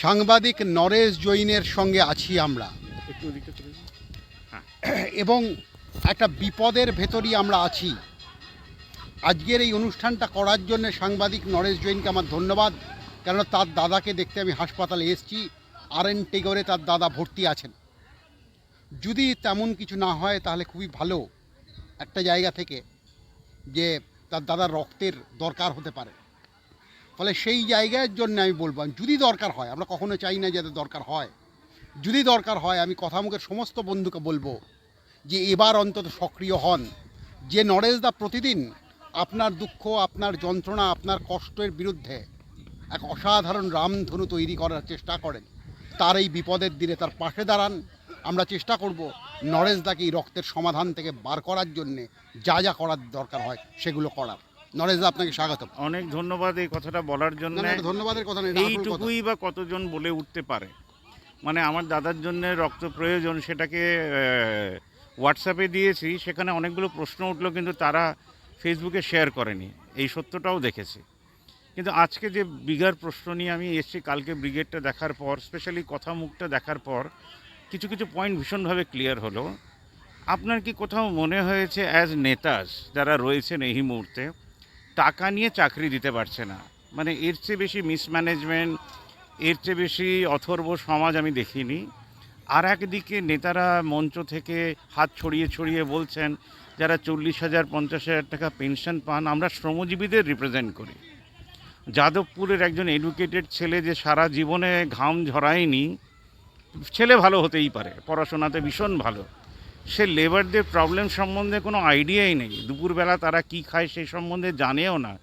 সাংবাদিক নরেশ জৈনের সঙ্গে আছি আমরা। দিন। এবং একটা বিপদের ভেতরই আমরা আছি। আজকের এই অনুষ্ঠানটা করার জন্য সাংবাদিক নরেশ জৈনকে আমার ধন্যবাদ। কেন তার দাদাকে দেখতে আমি হাসপাতালে এসেছি। আর এন টেগরে তার দাদা ভর্তি আছেন। যদি তেমন কিছু না হয় তাহলে খুবই ভালো একটা জায়গা থেকে যে তার দাদার রক্তের দরকার হতে পারে। ফলে সেই জায়গার জন্য আমি বলব যদি দরকার হয়, আমরা কখনো চাই না যাতে দরকার হয়, যদি দরকার হয় আমি কথা মুখের সমস্ত বন্ধুকে বলব যে এবার অন্তত সক্রিয় হন। যে নরেশদা প্রতিদিন আপনার দুঃখ, আপনার যন্ত্রণা, আপনার কষ্টের বিরুদ্ধে এক অসাধারণ রামধনু তৈরি করার চেষ্টা করেন। তার এই বিপদের দিনে তার পাশে দাঁড়ান। আমরা চেষ্টা করব নরেশদাকে এই রক্তের সমাধান থেকে বার করার জন্যে যা যা করার দরকার হয় সেগুলো করার। নরেশদা আপনাকে স্বাগতম। অনেক ধন্যবাদ এই কথাটা বলার জন্য। ধন্যবাদের কথা। এইটুকুই বা কতজন বলে উঠতে পারে? মানে আমার দাদার জন্য রক্ত প্রয়োজন সেটাকে হোয়াটসঅ্যাপে দিয়েছি সেখানে অনেকগুলো প্রশ্ন উঠল কিন্তু তারা ফেসবুকে শেয়ার করেনি। এই সত্যটাও দেখেছি। কিন্তু আজকে যে বিগার প্রশ্ন নিয়ে আমি এসেছি কালকে ব্রিগেডটা দেখার পর স্পেশালি কথা মুখটা দেখার পর কিছু কিছু পয়েন্ট ভীষণভাবে ক্লিয়ার হলো। আপনার কি কোথাও মনে হয়েছে অ্যাজ নেতাস যারা রয়েছেন এই মুহূর্তে টাকা নিয়ে চাকরি দিতে পারছে না। মানে এর চেয়ে বেশি মিসম্যানেজমেন্ট এর চেয়ে বেশি অথর্ব সমাজ আমি দেখিনি। আর একদিকে নেতারা মঞ্চ থেকে হাত ছড়িয়ে ছড়িয়ে বলছেন, যারা চল্লিশ হাজার, পঞ্চাশ হাজার টাকা পেনশন পান, আমরা শ্রমজীবীদের রিপ্রেজেন্ট করি। যাদবপুরের একজন এডুকেটেড ছেলে যে সারা জীবনে ঘাম ঝরায়নি, ছেলে ভালো হতেই পারে, পড়াশোনাতে ভীষণ ভালো। সে লেবারদের প্রবলেম সম্বন্ধে কোনো আইডিয়াই নেই। দুপুরবেলা তারা কি খায় সেই সম্বন্ধে জানেও না।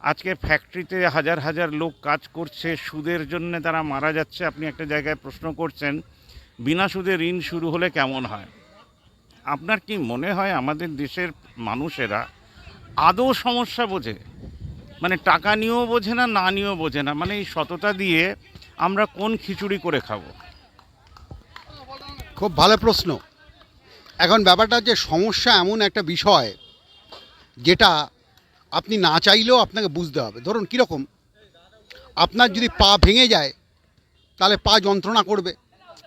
আজকে ফ্যাক্টরিতে হাজার হাজার লোক কাজ করছে, সুদের জন্য তারা মারা যাচ্ছে, আপনি একটা জায়গায় প্রশ্ন করছেন, বিনা সুদে ঋণ শুরু হলে কেমন হয়? আপনার কি মনে হয় আমাদের দেশের মানুষেরা আদৌ সমস্যা বোঝে? মানে টাকা নিয়েও বোঝে না না নিয়েও বোঝে না। মানে এই সততা দিয়ে আমরা কোন খিচুড়ি করে খাব? খুব ভালো প্রশ্ন। এখন ব্যাপারটা হচ্ছে সমস্যা এমন একটা বিষয় যেটা আপনি না চাইলেও আপনাকে বুঝতে হবে। ধরুন কীরকম? আপনার যদি পা ভেঙে যায় তাহলে পা যন্ত্রণা করবে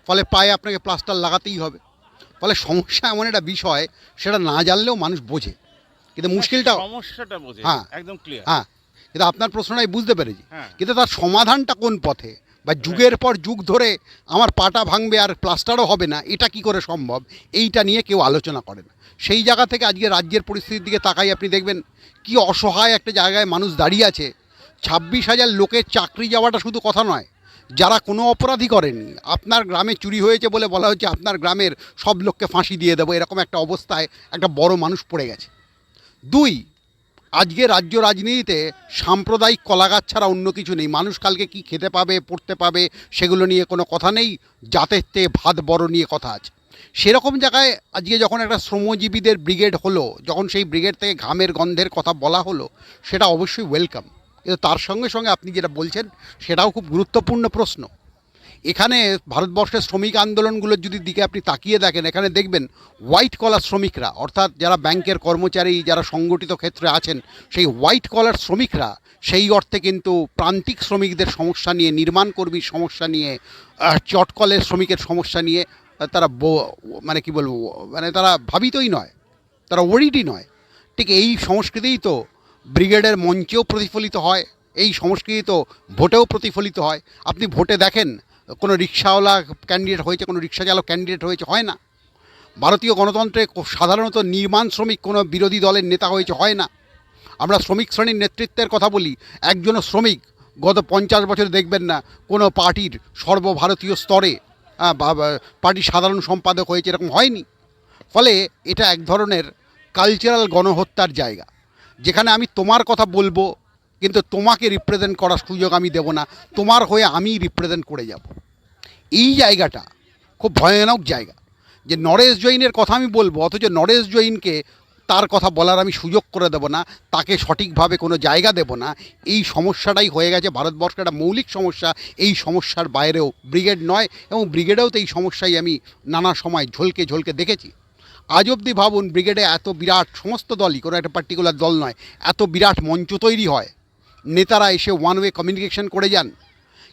ফলে পায়ে আপনাকে প্লাস্টার লাগাতেই হবে। ফলে সমস্যা এমন একটা বিষয় সেটা না জানলেও মানুষ বোঝে। কিন্তু মুশকিলটা সমস্যাটা বোঝে হ্যাঁ। একদম ক্লিয়ার হ্যাঁ। কিন্তু আপনার প্রশ্নটাই বুঝতে পেরেছি। হ্যাঁ। কিন্তু তার সমাধানটা কোন পথে? বা যুগের পর যুগ ধরে আমার পাটা ভাঙবে আর প্লাস্টারও হবে না এটা কি করে সম্ভব? এইটা নিয়ে কেউ আলোচনা করে না। সেই জায়গা থেকে আজকে রাজ্যের পরিস্থিতির দিকে তাকাই আপনি দেখবেন কি অসহায় একটা জায়গায় মানুষ দাঁড়িয়ে আছে। ছাব্বিশ হাজার লোকের চাকরি যাওয়াটা শুধু কথা নয় যারা কোনো অপরাধী করেনি আপনার গ্রামে চুরি হয়েছে বলে বলা হচ্ছে আপনার গ্রামের সব লোককে ফাঁসি দিয়ে দেবো এরকম একটা অবস্থায় একটা বড় মানুষ পড়ে গেছে। দুই আজকে রাজ্য রাজনীতিতে সাম্প্রদায়িক কলাগাছ ছাড়া অন্য কিছু নেই। মানুষ কালকে কি খেতে পাবে, পড়তে পাবে, সেগুলো নিয়ে কোনো কথা নেই। জাতের থেকে ভাত বড় নিয়ে কথা আছে। সেরকম জায়গায় আজকে যখন একটা শ্রমজীবীদের ব্রিগেড হলো, যখন সেই ব্রিগেড থেকে ঘামের গন্ধের কথা বলা হলো, সেটা অবশ্যই ওয়েলকাম। কিন্তু তার সঙ্গে সঙ্গে আপনি যেটা বলছেন, সেটাও খুব গুরুত্বপূর্ণ প্রশ্ন। এখানে ভারতবর্ষের শ্রমিক আন্দোলনগুলোর যদি দিকে আপনি তাকিয়ে দেখেন, এখানে দেখবেন হোয়াইট কলার শ্রমিকরা, অর্থাৎ যারা ব্যাংকের কর্মচারী, যারা সংগঠিত ক্ষেত্রে আছেন, সেই হোয়াইট কলার শ্রমিকরা সেই অর্থে কিন্তু প্রান্তিক শ্রমিকদের সমস্যা নিয়ে, নির্মাণ কর্মীর সমস্যা নিয়ে চটকলের শ্রমিকের সমস্যা নিয়ে তারা মানে কি বলব মানে তারা ভাবিতই নয়, তারা ওরিডই নয়। ঠিক এই সংস্কৃতিই তো ব্রিগেডের মঞ্চেও প্রতিফলিত হয়, এই সংস্কৃতি তো ভোটেও প্রতিফলিত হয়। আপনি ভোটে দেখেন কোনো রিক্সাওয়ালা ক্যান্ডিডেট হয়েছে, কোনো রিক্সা চালক ক্যান্ডিডেট হয়েছে, হয় না। ভারতীয় গণতন্ত্রে সাধারণত নির্মাণ শ্রমিক কোনো বিরোধী দলের নেতা হয়েছে, হয় না। আমরা শ্রমিক শ্রেণির নেতৃত্বের কথা বলি, একজন শ্রমিক গত পঞ্চাশ বছর দেখবেন না, কোনো পার্টির সর্বভারতীয় স্তরে পার্টির সাধারণ সম্পাদক হয়েছে, এরকম হয়নি। ফলে এটা এক ধরনের কালচারাল গণহত্যার জায়গা। যেখানে আমি তোমার কথা বলব, কিন্তু তোমাকে রিপ্রেজেন্ট করার সুযোগ আমি দেব না, তোমার হয়ে আমি রিপ্রেজেন্ট করে যাব। এই জায়গাটা খুব ভয়ানক জায়গা। যে নরেশ জৈনের কথা আমি বলব, অথচ নরেশ জৈনকে তার কথা বলার আমি সুযোগ করে দেব না, তাকে সঠিকভাবে কোনো জায়গা দেব না। এই সমস্যাটাই হয়ে গেছে ভারতবর্ষের একটা মৌলিক সমস্যা। এই সমস্যার বাইরেও ব্রিগেড নয় এবং ব্রিগেডেও তো এই সমস্যাই আমি নানা সময় ঝলকে ঝলকে দেখেছি। আজ অবধি ভাবুন, ব্রিগেডে এত বিরাট সমস্ত দলই, কোনো একটা পার্টিকুলার দল নয়, এত বিরাট মঞ্চ তৈরি হয়। নেতারা এসে ওয়ান ওয়ে কমিউনিকেশন করে যান।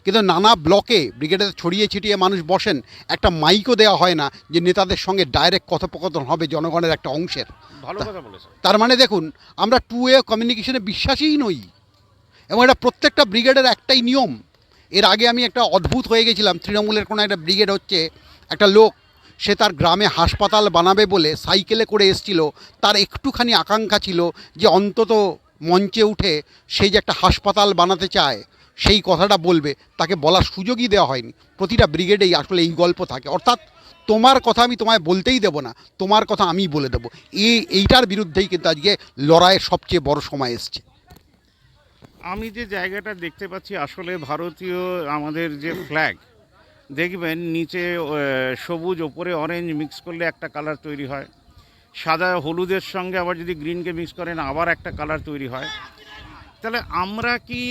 কিন্তু নানা ব্লকে ব্রিগেডে ছড়িয়ে ছিটিয়ে মানুষ বসেন একটা মাইকও দেওয়া হয় না যে নেতাদের সঙ্গে ডাইরেক্ট কথোপকথন হবে জনগণের একটা অংশের। ভালো কথা বলেছেন। তার মানে দেখুন আমরা টু ওয়ে কমিউনিকেশনে বিশ্বাসীই নই। এবং এটা প্রত্যেকটা ব্রিগেডের একটাই নিয়ম। এর আগে আমি একটা অদ্ভুত হয়ে গেছিলাম তৃণমূলের কোনো একটা ব্রিগেড হচ্ছে একটা লোক সে তার গ্রামে হাসপাতাল বানাবে বলে সাইকেলে করে এসছিল তার একটুখানি আকাঙ্ক্ষা ছিল যে অন্তত মঞ্চে উঠে সেই যে একটা হাসপাতাল বানাতে চায় সেই কথাটা বলবে, তাকে বলার সুযোগই দেওয়া হয়নি। প্রতিটা ব্রিগেডেই আসলে এই গল্প থাকে। অর্থাৎ তোমার কথা আমি তোমায় বলতেই দেবো না, তোমার কথা আমি বলে দেবো। এই এইটার বিরুদ্ধেই কিন্তু আজকে লড়াইয়ের সবচেয়ে বড় সময় এসছে। আমি যে জায়গাটা দেখতে পাচ্ছি, আসলে ভারতীয় আমাদের যে ফ্ল্যাগ দেখবেন নিচে সবুজ, ওপরে অরেঞ্জ মিক্স করলে একটা কালার তৈরি হয়। সাদা, হলুদের সঙ্গে আবার যদি গ্রিনকে মিক্স করেন, আবার একটা কালার তৈরি হয়। তাহলে আমরা কি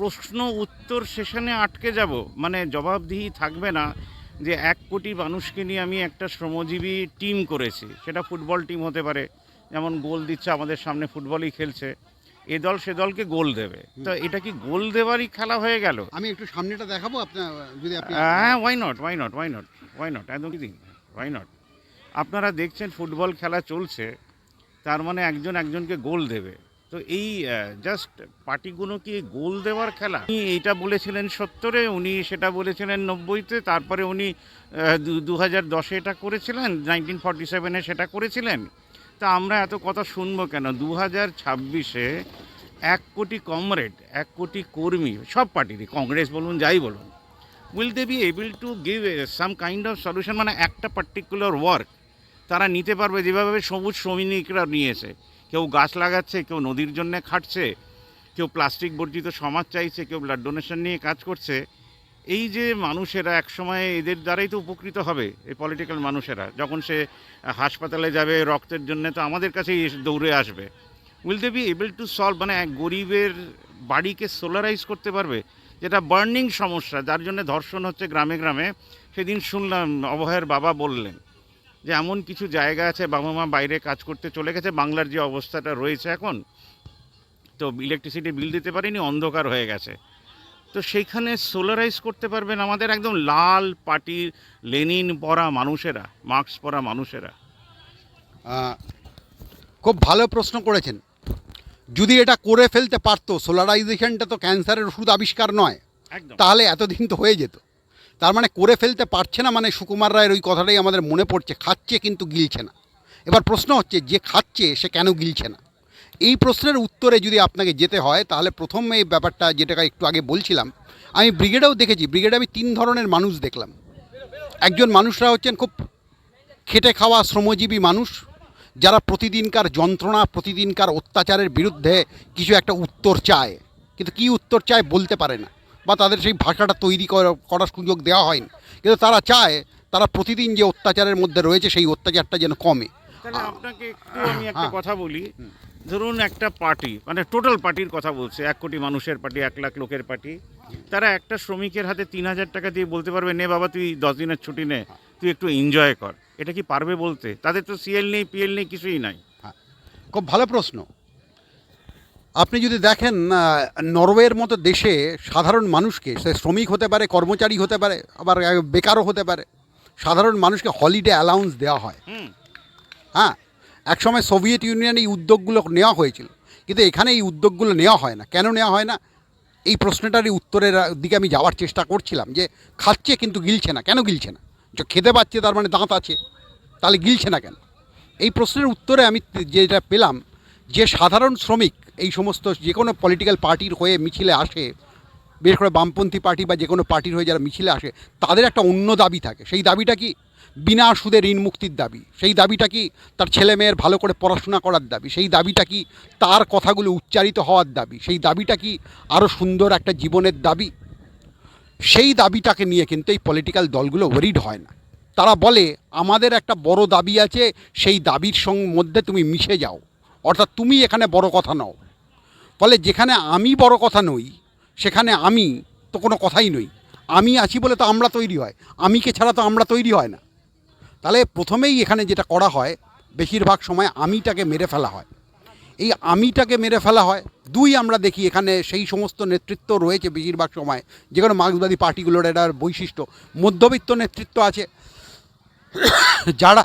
প্রশ্ন উত্তর সেশনে আটকে যাব। মানে জবাবদিহি থাকবে না যে এক কোটি মানুষকে নিয়ে আমি একটা শ্রমজীবী টিম করেছি। সেটা ফুটবল টিম হতে পারে যেমন গোল দিচ্ছে আমাদের সামনে ফুটবলই খেলছে। এ দল সে দলকে গোল দেবে। তো এটা কি গোল দেওয়ারই খেলা হয়ে গেল? আমি একটু সামনেটা দেখাবো আপনার যদি হ্যাঁ why not why not why not why not একদম কি ওয়াই নট আপনারা দেখছেন ফুটবল খেলা চলছে তার মানে একজন একজনকে গোল দেবে। তো এই জাস্ট পার্টিগুলো কি গোল দেওয়ার খেলা? উনি এইটা বলেছিলেন সত্তরে, উনি সেটা বলেছিলেন নব্বইতে, তারপরে উনি দু হাজার দশে এটা করেছিলেন নাইনটিন ফর্টি সেভেনে সেটা করেছিলেন। তা আমরা এত কথা শুনব কেন? দু হাজার ছাব্বিশে এক কোটি কমরেড, এক কোটি কর্মী, সব পার্টিরই, কংগ্রেস বলুন, যাই বলুন will they be able to give some kind of solution মানে একটা পার্টিকুলার ওয়ার্ক তারা নিতে পারবে, যেভাবে সবুজ শ্রমিকরা নিয়েছে। কেউ গাছ লাগাচ্ছে, কেউ নদীর জন্য খাটছে, কেউ প্লাস্টিক বর্জিত সমাজ চাইছে, কেউ ব্লাড ডোনেশন নিয়ে কাজ করছে। এই যে মানুষেরা একসময় এদের দ্বারাই তো উপকৃত হবে, এই পলিটিক্যাল মানুষেরা। যখন সে হাসপাতালে যাবে, রক্তের জন্য তো আমাদের কাছেই দৌড়ে আসবে। Will they be able to solve মানে এক গরিবের বাড়িকে সোলারাইজ করতে পারবে? যেটা বার্নিং সমস্যা, যার জন্য ধর্ষণ হচ্ছে গ্রামে গ্রামে। সেদিন শুনলাম, অভয়ের বাবা বললেন যে এমন কিছু জায়গা আছে বাবা মা বাইরে কাজ করতে চলে গেছে বাংলার যে অবস্থাটা রয়েছে এখন তো ইলেকট্রিসিটি বিল দিতে পারিনি অন্ধকার হয়ে গেছে। তো সেইখানে সোলারাইজ করতে পারবেন আমাদের একদম লাল পার্টির লেনিন পরা মানুষেরা মার্কস পরা মানুষেরা। খুব ভালো প্রশ্ন করেছেন। যদি এটা করে ফেলতে পারতো সোলারাইজেশনটা তো ক্যান্সারের ওষুধ আবিষ্কার নয় তাহলে এতদিন তো হয়ে যেত। তার মানে করে ফেলতে পারছে না মানে সুকুমার রায়ের ওই কথাটাই আমাদের মনে পড়ছে, খাচ্ছে কিন্তু গিলছে না। এবার প্রশ্ন হচ্ছে, যে খাচ্ছে সে কেন গিলছে না? এই প্রশ্নের উত্তরে যদি আপনাকে যেতে হয়, তাহলে প্রথম এই ব্যাপারটা যেটা একটু আগে বলছিলাম, আমি ব্রিগেডেও দেখেছি, ব্রিগেডে আমি তিন ধরনের মানুষ দেখলাম। একজন মানুষরা হচ্ছেন খুব খেটে খাওয়া শ্রমজীবী মানুষ, যারা প্রতিদিনকার যন্ত্রণা, প্রতিদিনকার অত্যাচারের বিরুদ্ধে কিছু একটা উত্তর চায়। কিন্তু কী উত্তর চায় বলতে পারে না। বা তাদের সেই ভাষাটা তৈরি করা- করার সুযোগ দেওয়া হয়নি। কিন্তু তারা চায় তারা প্রতিদিন যে অত্যাচারের মধ্যে রয়েছে সেই অত্যাচারটা যেন কমে। তাহলে আপনাকে একটু আমি একটা হ্যাঁ। কথা বলি। ধরুন একটা পার্টি মানে টোটাল পার্টির কথা বলছে এক কোটি মানুষের পার্টি এক লাখ লোকের পার্টি। তারা একটা শ্রমিকের হাতে তিন হাজার টাকা দিয়ে বলতে পারবে নে বাবা তুই দশ দিনের ছুটি নে তুই একটু এনজয় কর। এটা কি পারবে বলতে? তাদের তো সিএল নেই পিএল নেই কিছুই নাই। খুব ভালো প্রশ্ন। আপনি যদি দেখেন নরওয়ের মতো দেশে সাধারণ মানুষকে সে শ্রমিক হতে পারে কর্মচারী হতে পারে আবার বেকারও হতে পারে সাধারণ মানুষকে হলিডে অ্যালাউন্স দেওয়া হয়। হ্যাঁ একসময় সোভিয়েত ইউনিয়নে এই উদ্যোগগুলো নেওয়া হয়েছিল। কিন্তু এখানে এই উদ্যোগগুলো নেওয়া হয় না। কেন নেওয়া হয় না? এই প্রশ্নটারই উত্তরের দিকে আমি যাওয়ার চেষ্টা করছিলাম যে খাচ্ছে কিন্তু গিলছে না। কেন গিলছে না? যে খেতে পাচ্ছে তার মানে দাঁত আছে। তাহলে গিলছে না কেন? এই প্রশ্নের উত্তরে আমি যেটা পেলাম যে সাধারণ শ্রমিক এই সমস্ত যে কোনো পলিটিক্যাল পার্টির হয়ে মিছিলে আসে, বিশেষ করে বামপন্থী পার্টি বা যে কোনো পার্টির হয়ে যারা মিছিলে আসে, তাদের একটা অন্য দাবি থাকে। সেই দাবিটা কি? বিনা সুদে ঋণ মুক্তির দাবি। সেই দাবিটা কি? তার ছেলে মেয়ের ভালো করে পড়াশোনা করার দাবি। সেই দাবিটা কি? তার কথাগুলো উচ্চারিত হওয়ার দাবি। সেই দাবিটা কি আরও সুন্দর একটা জীবনের দাবি? সেই দাবিটাকে নিয়ে কিন্তু এই পলিটিক্যাল দলগুলো ওয়ারিড হয় না। তারা বলে, আমাদের একটা বড় দাবি আছে, সেই দাবির সঙ্গে মধ্যে তুমি মিশে যাও। অর্থাৎ তুমি এখানে বড় কথা নও। ফলে যেখানে আমি বড় কথা নই, সেখানে আমি তো কোনো কথাই নই। আমি আছি বলে তো আমরা তৈরি হয়। আমিকে ছাড়া তো আমরা তৈরি হয় না। তাহলে প্রথমেই এখানে যেটা করা হয়, বেশিরভাগ সময় আমিটাকে মেরে ফেলা হয়। এই আমিটাকে মেরে ফেলা হয়, দুই আমরা দেখি এখানে সেই সমস্ত নেতৃত্ব রয়েছে বেশিরভাগ সময়। যে কোনো মার্ক্সবাদী পার্টিগুলোর একটা বৈশিষ্ট্য। মধ্যবিত্ত নেতৃত্ব আছে। যারা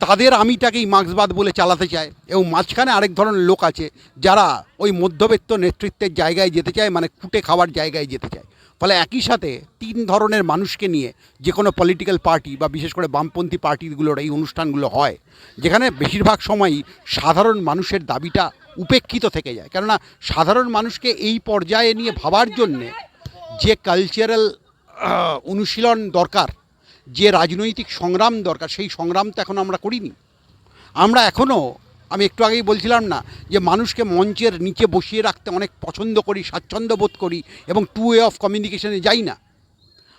তাদের আমিটাকেই মার্ক্সবাদ বলে চালাতে চায় এবং মাঝখানে আরেক ধরনের লোক আছে যারা ওই মধ্যবিত্ত নেতৃত্বের জায়গায় যেতে চায় মানে কুটে খাওয়ার জায়গায় যেতে চায়। ফলে একই সাথে তিন ধরনের মানুষকে নিয়ে যে কোনো পলিটিক্যাল পার্টি বা বিশেষ করে বামপন্থী পার্টিগুলোর এই অনুষ্ঠানগুলো হয়, যেখানে বেশিরভাগ সময়ই সাধারণ মানুষের দাবিটা উপেক্ষিত থেকে যায়। কেননা সাধারণ মানুষকে এই পর্যায়ে নিয়ে ভাবার জন্যে যে কালচারাল অনুশীলন দরকার যে রাজনৈতিক সংগ্রাম দরকার, সেই সংগ্রাম তো এখন আমরা করিনি। আমরা এখনও আমি একটু আগেই বলছিলাম না, যে মানুষকে মঞ্চের নিচে বসিয়ে রাখতে অনেক পছন্দ করি, স্বাচ্ছন্দ্য বোধ করি এবং টু ওয়ে অফ কমিউনিকেশনে যাই না।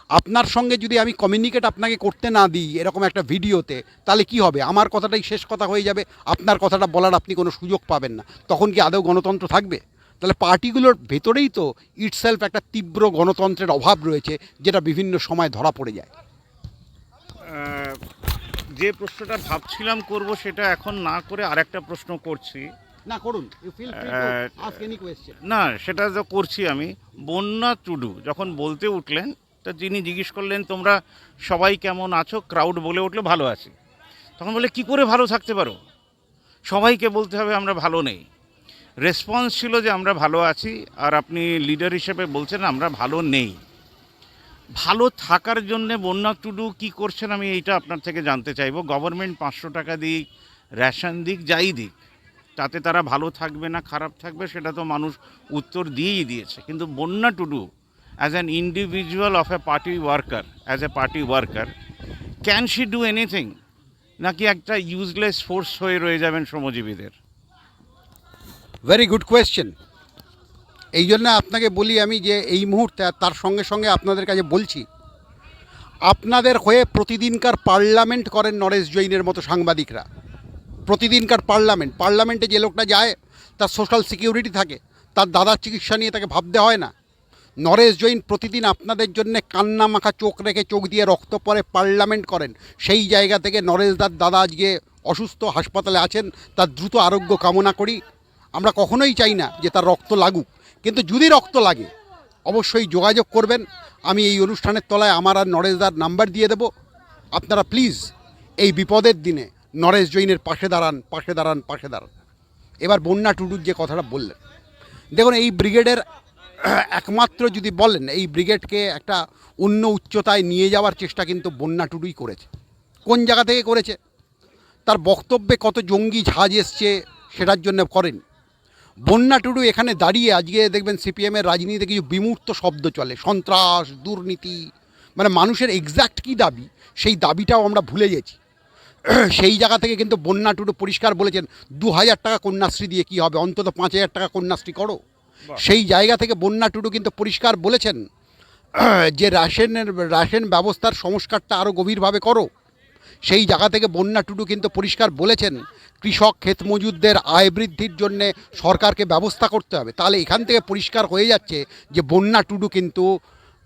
আপনার সঙ্গে যদি আমি কমিউনিকেট আপনাকে করতে না দিই এরকম একটা ভিডিওতে, তাহলে কি হবে? আমার কথাটাই শেষ কথা হয়ে যাবে, আপনার কথাটা বলার আপনি কোনো সুযোগ পাবেন না। তখন কি আদৌ গণতন্ত্র থাকবে? তাহলে পার্টিগুলোর ভেতরেই তো ইটসেলফ একটা তীব্র গণতন্ত্রের অভাব রয়েছে, যেটা বিভিন্ন সময় ধরা পড়ে যায়। যে প্রশ্নটা ভাবছিলাম করব সেটা এখন না করে আরেকটা প্রশ্ন করছি। না করুন। না সেটা তো করছি আমি বন্যা টুডু যখন বলতে উঠলেন তা যিনি জিজ্ঞেস করলেন তোমরা সবাই কেমন আছো? ক্রাউড বলে উঠলে ভালো আছি। তখন বলে কি করে ভালো থাকতে পারো? সবাইকে বলতে হবে আমরা ভালো নেই। রেসপন্স ছিল যে আমরা ভালো আছি। আর আপনি লিডার হিসেবে বলছেন আমরা ভালো নেই। ভালো থাকার জন্যে বন্যা টুডু কি করছেন আমি এইটা আপনার থেকে জানতে চাইব। গভর্নমেন্ট পাঁচশো টাকা দিক, রেশন দিক, যাই দিক, তাতে তারা ভালো থাকবে না খারাপ থাকবে সেটা তো মানুষ উত্তর দিয়েই দিয়েছে। কিন্তু Bonya Tudu as an individual of a party worker as a party worker can she do anything নাকি একটা ইউজলেস ফোর্স হয়ে রয়ে যাবেন শ্রমজীবীদের? ভেরি গুড কোয়েশ্চেন এই জন্য আপনাকে বলি আমি যে এই মুহূর্তে তার সঙ্গে সঙ্গে আপনাদের কাছে বলছি, আপনাদের হয়ে প্রতিদিনকার পার্লামেন্ট করেন নরেশ জৈনের মতো সাংবাদিকরা। প্রতিদিনকার পার্লামেন্ট, পার্লামেন্টে যে লোকটা যায়, তার সোশ্যাল সিকিউরিটি থাকে, তার দাদার চিকিৎসা নিয়ে তাকে ভাবতে হয় না। নরেশ জৈন প্রতিদিন আপনাদের জন্য কান্না মাখা চোখ রেখে চোখ দিয়ে রক্ত পরে পার্লামেন্ট করেন। সেই জায়গা থেকে নরেশ দার দাদা আজকে অসুস্থ, হাসপাতালে আছেন, তার দ্রুত আরোগ্য কামনা করি। আমরা কখনোই চাই না যে তার রক্ত লাগুক। কিন্তু যদি রক্ত লাগে, অবশ্যই যোগাযোগ করবেন। আমি এই অনুষ্ঠানের তলায় আমার আর নরেশদার নাম্বার দিয়ে দেব। আপনারা প্লিজ এই বিপদের দিনে নরেশ জৈনের পাশে দাঁড়ান পাশে দাঁড়ান পাশে দাঁড়ান। এবার বন্যা টুডুর যে কথাটা বললেন। দেখুন, এই ব্রিগেডের একমাত্র যদি বলেন, এই ব্রিগেডকে একটা অন্য উচ্চতায় নিয়ে যাওয়ার চেষ্টা কিন্তু বন্যা টুডুই করেছে। কোন জায়গা থেকে করেছে? তার বক্তব্যে কত জঙ্গি ঝাঁজ এসছে সেটার জন্য করেন। বন্যা টুডু এখানে দাঁড়িয়ে আজকে দেখবেন সিপিএমের রাজনীতিতে কিছু বিমূর্ত শব্দ চলে সন্ত্রাস দুর্নীতি মানে মানুষের এক্স্যাক্ট কী দাবি সেই দাবিটাও আমরা ভুলে গেছি। সেই জায়গা থেকে কিন্তু বন্যা টুডু পরিষ্কার বলেছেন দু হাজার টাকা কন্যাশ্রী দিয়ে কী হবে অন্তত পাঁচ হাজার টাকা কন্যাশ্রী করো। সেই জায়গা থেকে বন্যা টুডু কিন্তু পরিষ্কার বলেছেন যে রেশনের রেশন ব্যবস্থার সংস্কারটা আরও গভীরভাবে করো। সেই জায়গা থেকে বন্যা টুডু কিন্তু পরিষ্কার বলেছেন, কৃষক ক্ষেত মজুরদের আয় বৃদ্ধির জন্যে সরকারকে ব্যবস্থা করতে হবে। তাহলে এখান থেকে পরিষ্কার হয়ে যাচ্ছে যে বন্যা টুডু কিন্তু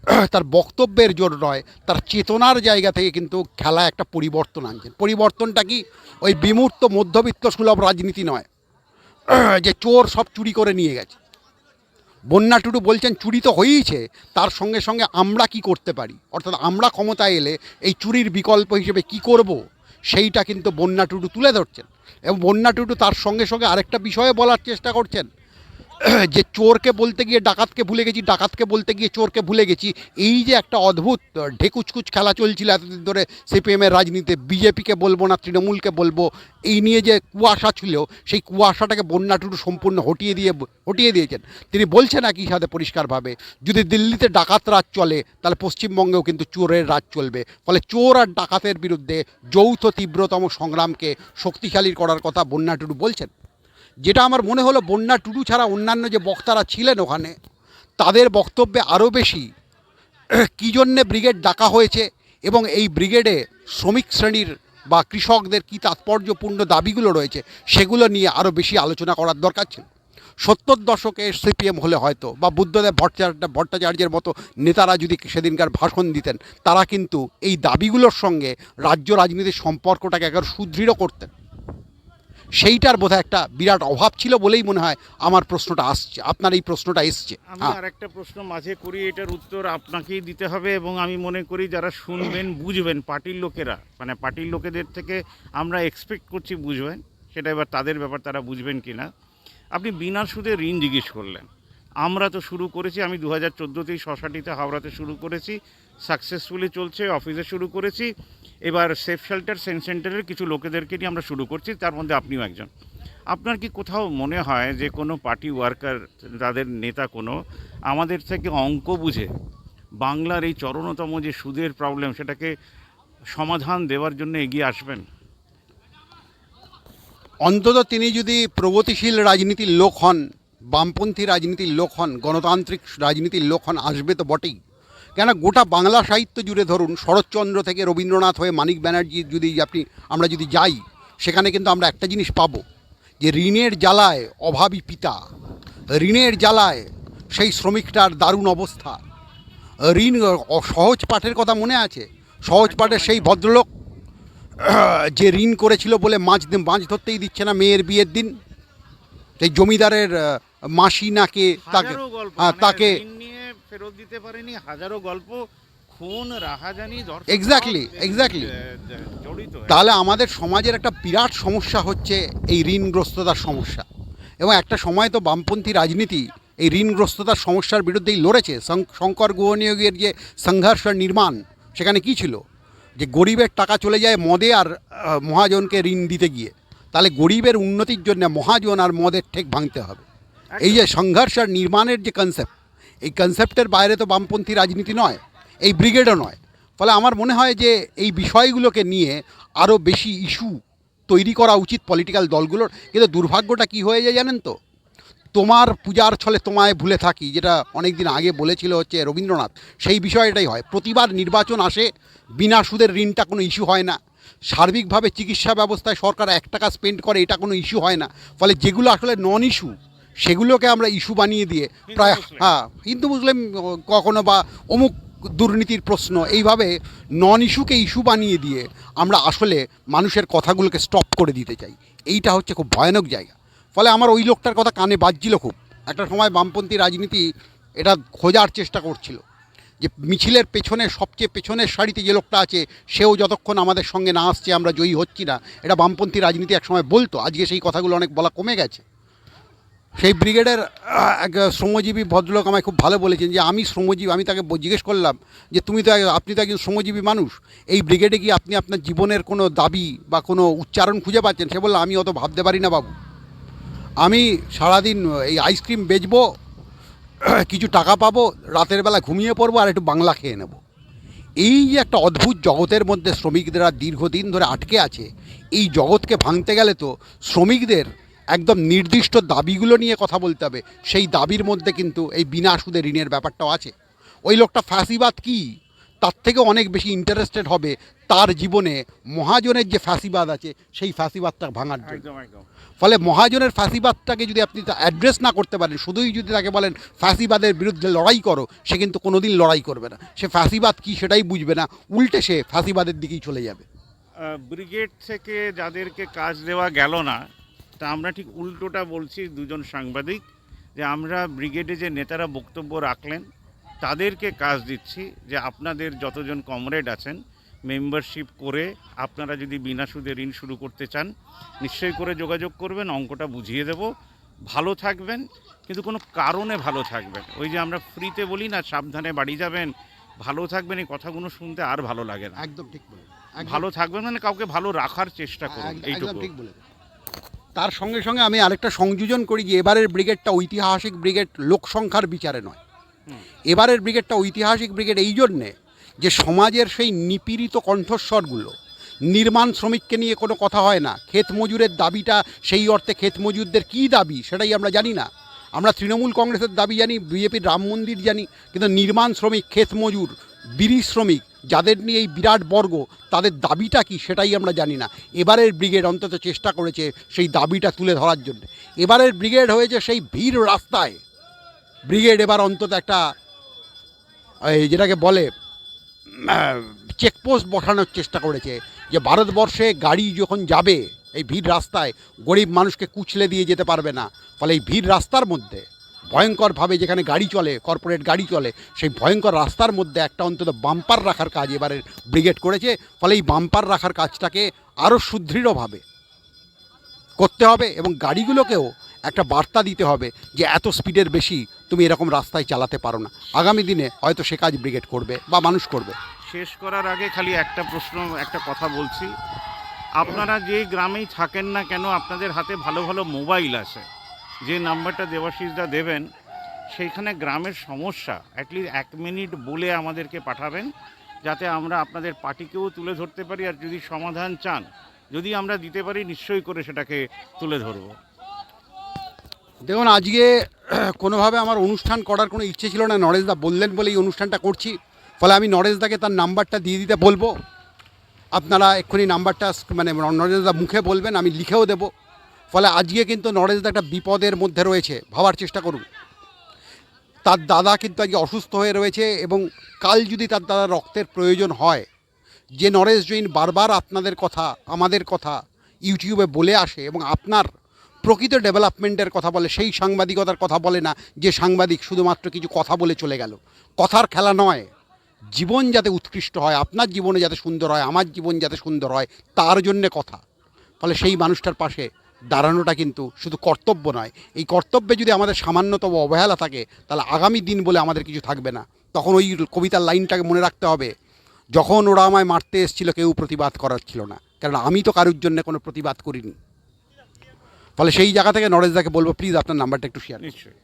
তার বক্তব্যের জন্য নয়, তার চেতনার জায়গা থেকে কিন্তু খেলা একটা পরিবর্তন আনছেন। পরিবর্তনটা কি? ওই বিমূর্ত মধ্যবিত্ত সুলভ রাজনীতি নয়, যে চোর সব চুরি করে নিয়ে গেছে। বন্যা টুডু বলছেন চুরি তো হয়েইছে, তার সঙ্গে সঙ্গে আমরা কি করতে পারি? অর্থাৎ আমরা ক্ষমতায় এলে এই চুরির বিকল্প হিসেবে কি করব? সেইটা কিন্তু বন্যা টুডু তুলে ধরছেন। এবং বন্যা টুডু তার সঙ্গে সঙ্গে আরেকটা বিষয়ে বলার চেষ্টা করছেন। যে চোরকে বলতে গিয়ে ডাকাতকে ভুলে গেছি, ডাকাতকে বলতে গিয়ে চোরকে ভুলে গেছি, এই যে একটা অদ্ভুত, ঢেকুচকুচ খেলা চলছিল এতদিন ধরে সিপিএমের রাজনীতিতে, বিজেপিকে বলব না, তৃণমূলকে বলব, এই নিয়ে যে কুয়াশা ছিল, সেই কুয়াশাটাকে বন্যা টুটু সম্পূর্ণ হটিয়ে দিয়ে, হটিয়ে দিয়েছেন। তিনি বলছেন একই সাথে পরিষ্কারভাবে, যদি দিল্লিতে ডাকাত রাজ চলে, তাহলে পশ্চিমবঙ্গেও কিন্তু চোরের রাজ চলবে। ফলে চোর আর ডাকাতের বিরুদ্ধে যৌথ তীব্রতম সংগ্রামকে শক্তিশালী করার কথা বন্যা টুডু বলছেন। যেটা আমার মনে হলো বন্যা টুডু ছাড়া অন্যান্য যে বক্তারা ছিলেন ওখানে, তাদের বক্তব্যে আরও বেশি কী জন্যে ব্রিগেড ডাকা হয়েছে এবং এই ব্রিগেডে শ্রমিক শ্রেণির বা কৃষকদের কী তাৎপর্যপূর্ণ দাবিগুলো রয়েছে সেগুলো নিয়ে আরও বেশি আলোচনা করার দরকার ছিল। সত্তর দশকে সিপিএম হলে হয়তো বা বুদ্ধদেব ভট্টাচার্য ভট্টাচার্যের মতো নেতারা যদি সেদিনকার ভাষণ দিতেন, তারা কিন্তু এই দাবিগুলোর সঙ্গে রাজ্য রাজনীতির সম্পর্কটাকে একবার সুদৃঢ় করতেন। সেইটার বোধহয় একটা বিরাট অভাব ছিল বলেই মনে হয় আমার প্রশ্নটা আসছে আপনার এই প্রশ্নটা এসছে। আমি হ্যাঁ। আর একটা প্রশ্ন মাঝে করি এটার উত্তর আপনাকেই দিতে হবে এবং আমি মনে করি যারা শুনবেন বুঝবেন পার্টির লোকেরা মানে পার্টির লোকেদের থেকে আমরা এক্সপেক্ট করছি বুঝবেন সেটা এবার তাদের ব্যাপার তারা বুঝবেন কি না আপনি বিনা সুদে ঋণ জিজ্ঞেস করলেন। আমরা তো শুরু করেছি আমি দু হাজার চোদ্দোতেই শশাটিতে হাওড়াতে শুরু করেছি সাকসেসফুলি চলছে অফিসে শুরু করেছি। এবার সেফ শেল্টার সেন্ট সেন্টারের কিছু লোকেদেরকে নিয়ে আমরা শুরু করছি, তার মধ্যে আপনিও একজন। আপনার কি কোথাও মনে হয় যে কোনো পার্টি ওয়ার্কার তাদের নেতা কোনো, আমাদের থেকে অঙ্ক বুঝে বাংলার এই চরণতম যে সুদের প্রবলেম সেটাকে সমাধান দেওয়ার জন্য এগিয়ে আসবেন? অন্তত তিনি যদি প্রগতিশীল রাজনীতির লোক হন, বামপন্থী রাজনীতির লোক হন, গণতান্ত্রিক রাজনীতির লোক হন, আসবে তো বটেই। কেন গোটা বাংলা সাহিত্য জুড়ে ধরুন শরৎচন্দ্র থেকে রবীন্দ্রনাথ হয়ে মানিক ব্যানার্জি যদি আপনি আমরা যদি যাই সেখানে কিন্তু আমরা একটা জিনিস পাবো যে ঋণের জ্বালায় অভাবী পিতা ঋণের জ্বালায় সেই শ্রমিকটার দারুণ অবস্থা। ঋণ সহজ পাঠের কথা মনে আছে? সহজ পাঠের সেই ভদ্রলোক যে ঋণ করেছিল বলে মাছ মাছ ধরতেই দিচ্ছে না মেয়ের বিয়ের দিন সেই জমিদারের মাসি নাকে তাকে হ্যাঁ, মানে তাকে ফেরত দিতে পারেনি হাজারো গল্প খুন রাহাজানি exactly. আহ, জড়িত তাহলে আমাদের সমাজের একটা বিরাট সমস্যা হচ্ছে এই ঋণগ্রস্ততার সমস্যা। এবং একটা সময় তো বামপন্থী রাজনীতি এই ঋণগ্রস্ততার সমস্যার বিরুদ্ধেই লড়েছে। শঙ্কর গুহনিয়োগের যে সংঘর্ষ নির্মাণ সেখানে কি ছিল? যে গরিবের টাকা চলে যায় মদে আর মহাজনকে ঋণ দিতে গিয়ে। তাহলে গরিবের উন্নতির জন্য মহাজন আর মদের ঠেক ভাঙতে হবে। এই যে সংঘর্ষ আর নির্মাণের যে কনসেপ্ট এই কনসেপ্টের বাইরে তো বামপন্থী রাজনীতি নয়, এই ব্রিগেডও নয়। ফলে আমার মনে হয় যে এই বিষয়গুলোকে নিয়ে আরও বেশি ইস্যু তৈরি করা উচিত পলিটিক্যাল দলগুলোর। কিন্তু দুর্ভাগ্যটা কি হয়ে যায় জানেন তো? তোমার পূজার ছলে তোমায় ভুলে থাকি, যেটা অনেক দিন আগে বলেছিল হচ্ছে রবীন্দ্রনাথ, সেই বিষয়টাই হয়। প্রতিবার নির্বাচন আসে, বিনা সুদের ঋণটা কোনো ইস্যু হয় না। সার্বিকভাবে চিকিৎসা ব্যবস্থায় সরকার এক টাকা স্পেন্ড করে, এটা কোনো ইস্যু হয় না। ফলে যেগুলো আসলে নন ইস্যু সেগুলোকে আমরা ইস্যু বানিয়ে দিয়ে প্রায় হ্যাঁ হিন্দু মুসলিম কখনো বা অমুক দুর্নীতির প্রশ্ন এইভাবে নন ইস্যুকে ইস্যু বানিয়ে দিয়ে আমরা আসলে মানুষের কথাগুলোকে স্টপ করে দিতে চাই। এইটা হচ্ছে খুব ভয়ানক জায়গা। ফলে আমার ওই লোকটার কথা কানে বাজছিল খুব। একটা সময় বামপন্থী রাজনীতি এটা খোঁজার চেষ্টা করছিল। যে মিছিলের পেছনে সবচেয়ে পেছনের সারিতে যে লোকটা আছে সেও যতক্ষণ আমাদের সঙ্গে না আসছে আমরা জয়ী হচ্ছি না এটা বামপন্থী রাজনীতি একসময় বলতো। আজকে সেই কথাগুলো অনেক বলা কমে গেছে। সেই ব্রিগেডের এক শ্রমজীবী ভদ্রলোক আমায় খুব ভালো বলেছেন যে আমি শ্রমজীবী, আমি তাকে জিজ্ঞেস করলাম যে তুমি তো আপনি তো একজন শ্রমজীবী মানুষ, এই ব্রিগেডে কি আপনি আপনার জীবনের কোনো দাবি বা কোনো উচ্চারণ খুঁজে পাচ্ছেন? সে বলল, আমি অত ভাবতে পারি না বাবু। আমি সারাদিন এই আইসক্রিম বেচবো, কিছু টাকা পাবো, রাতের বেলা ঘুমিয়ে পড়ব আর একটু বাংলা খেয়ে নেব। এই যে একটা অদ্ভুত জগতের মধ্যে শ্রমিকরা দীর্ঘদিন ধরে আটকে আছে, এই জগৎকে ভাঙতে গেলে তো শ্রমিকদের একদম নির্দিষ্ট দাবিগুলো নিয়ে কথা বলতে হবে। সেই দাবির মধ্যে কিন্তু এই বিনা সুদে ঋণের ব্যাপারটাও আছে। ওই লোকটা ফ্যাসিবাদ কি? তার থেকে অনেক বেশি ইন্টারেস্টেড হবে তার জীবনে মহাজনের যে ফ্যাসিবাদ আছে সেই ফ্যাসিবাদটা ভাঙার জন্য। ফলে মহাজনের ফ্যাসিবাদটাকে যদি আপনি অ্যাড্রেস না করতে পারেন শুধুই যদি তাকে বলেন ফ্যাসিবাদের বিরুদ্ধে লড়াই করো সে কিন্তু কোনোদিন লড়াই করবে না। সে ফ্যাসিবাদ কী সেটাই বুঝবে না। উল্টে সে ফ্যাসিবাদের দিকেই চলে যাবে। ব্রিগেড থেকে যাদেরকে কাজ দেওয়া গেল না তা আমরা ঠিক উল্টোটা বলছি দুজন সাংবাদিক যে আমরা ব্রিগেডে যে নেতারা বক্তব্য রাখলেন তাদেরকে কাজ দিচ্ছি যে আপনাদের যতজন কমরেড আছেন মেম্বারশিপ করে আপনারা যদি বিনা সুদে ঋণ শুরু করতে চান নিশ্চয়ই করে যোগাযোগ করবেন অঙ্কটা বুঝিয়ে দেব। ভালো থাকবেন কিন্তু কোনো কারণে ভালো থাকবেন। ওই যে আমরা ফ্রিতে বলি না সাবধানে বাড়ি যাবেন ভালো থাকবেন এই কথাগুলো শুনতে আর ভালো লাগে না। একদম ঠিক বলে ভালো থাকবেন মানে কাউকে ভালো রাখার চেষ্টা করুন এইটুকু। তার সঙ্গে সঙ্গে আমি আরেকটা সংযোজন করি যে এবারের ব্রিগেডটা ঐতিহাসিক ব্রিগেড লোক সংখ্যার বিচারে নয়। এবারের ব্রিগেডটা ঐতিহাসিক ব্রিগেড এই জন্যে যে সমাজের সেই নিপীড়িত কণ্ঠস্বরগুলো নির্মাণ শ্রমিককে নিয়ে কোনো কথা হয় না ক্ষেত মজুরের দাবিটা সেই অর্থে ক্ষেত মজুরদের কী দাবি সেটাই আমরা জানি না। আমরা তৃণমূল কংগ্রেসের দাবি জানি বিজেপির রাম মন্দির জানি কিন্তু নির্মাণ শ্রমিক ক্ষেত মজুর বিড়ি শ্রমিক যাদের নিয়ে এই বিরাট বর্গ, তাদের দাবিটা কি সেটাই আমরা জানি না। এবারের ব্রিগেড অন্তত চেষ্টা করেছে সেই দাবিটা তুলে ধরার জন্য। এবারের ব্রিগেড হয়েছে সেই ভিড় রাস্তায়। ব্রিগেড এবার অন্তত একটা যেটাকে বলে চেকপোস্ট বসানোর চেষ্টা করেছে যে ভারতবর্ষে গাড়ি যখন যাবে, এই ভিড় রাস্তায়, গরিব মানুষকে কুচলে দিয়ে যেতে পারবে না। ফলে এই ভিড় রাস্তার মধ্যে ভয়ঙ্করভাবে যেখানে গাড়ি চলে কর্পোরেট গাড়ি চলে, সেই ভয়ঙ্কর রাস্তার মধ্যে একটা অন্তত বাম্পার রাখার কাজ এবারে ব্রিগেড করেছে। ফলে এই বাম্পার রাখার কাজটাকে আরও সুদৃঢ়ভাবে করতে হবে এবং গাড়িগুলোকেও একটা বার্তা দিতে হবে যে এত স্পিডের বেশি তুমি এরকম রাস্তায় চালাতে পারো না। আগামী দিনে হয়তো সে কাজ ব্রিগেড করবে বা মানুষ করবে। শেষ করার আগে খালি একটা প্রশ্ন, একটা কথা বলছি। আপনারা যেই গ্রামেই থাকেন না কেন, আপনাদের হাতে ভালো ভালো মোবাইল আছে। যে নাম্বারটা দেবাশিসদা দেবেন, সেইখানে গ্রামের সমস্যা অ্যাটলিস্ট এক মিনিট বলে আমাদেরকে পাঠাবেন, যাতে আমরা আপনাদের পার্টিকেও তুলে ধরতে পারি, আর যদি সমাধান চান, যদি আমরা দিতে পারি, নিশ্চয়ই করে সেটাকে তুলে ধরবো। দেখুন, আজকে কোনোভাবে আমার অনুষ্ঠান করার কোনো ইচ্ছে ছিল না। নরেশদা বললেন বলে এই অনুষ্ঠানটা করছি। ফলে আমি নরেশদাকে তার নাম্বারটা দিয়ে দিতে বলব। আপনারা এক্ষুনি নাম্বারটা মানে নরেশদা মুখে বলবেন, আমি লিখেও দেব। ফলে আজকে কিন্তু নরেশদা একটা বিপদের মধ্যে রয়েছে, ভাবার চেষ্টা করুন। তার দাদা কিন্তু আজকে অসুস্থ হয়ে রয়েছে এবং কাল যদি তার দাদা রক্তের প্রয়োজন হয়, যে নরেশ জৈন বারবার আপনাদের কথা, আমাদের কথা ইউটিউবে বলে আসে এবং আপনার প্রকৃত ডেভেলপমেন্টের কথা বলে, সেই সাংবাদিকতার কথা বলে না যে সাংবাদিক শুধুমাত্র কিছু কথা বলে চলে গেল। কথার খেলা নয়, জীবন যাতে উৎকৃষ্ট হয়, আপনার জীবনে যাতে সুন্দর হয়, আমার জীবন যাতে সুন্দর হয়, তার জন্যে কথা। ফলে সেই মানুষটার পাশে দাঁড়ানোটা কিন্তু শুধু কর্তব্য নয়। এই কর্তব্যে যদি আমাদের সামান্যতম অবহেলা থাকে, তাহলে আগামী দিন বলে আমাদের কিছু থাকবে না। তখন ওই কবিতার লাইনটাকে মনে রাখতে হবে, যখন ওরা আমায় মারতে এসেছিল কেউ প্রতিবাদ করার ছিল না। কারণ আমি তো কারোর জন্য কোনো প্রতিবাদ করিনি। ফলে সেই জায়গা থেকে নরেশদাকে বলব প্লিজ আপনার নাম্বারটা একটু শেয়ার নিশ্চয়ই।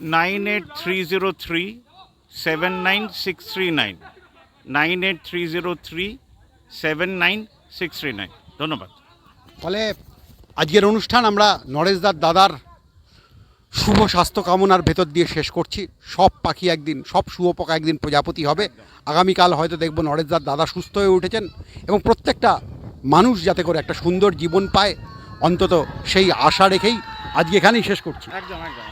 Nine eight three zero three seven nine six three nine. Nine eight three zero three seven nine six three nine. ধন্যবাদ। ফলে আজকের অনুষ্ঠান আমরা নরেশদার দাদার শুভ স্বাস্থ্য কামনার ভেতর দিয়ে শেষ করছি। সব পাখি একদিন, সব শুয়োপোকা একদিন প্রজাপতি হবে। আগামীকাল হয়তো দেখব নরেশদার দাদা সুস্থ হয়ে উঠেছেন এবং প্রত্যেকটা মানুষ যাতে করে একটা সুন্দর জীবন পায়, অন্তত সেই আশা রেখেই আজকে এখানেই শেষ করছি। একদম একদম।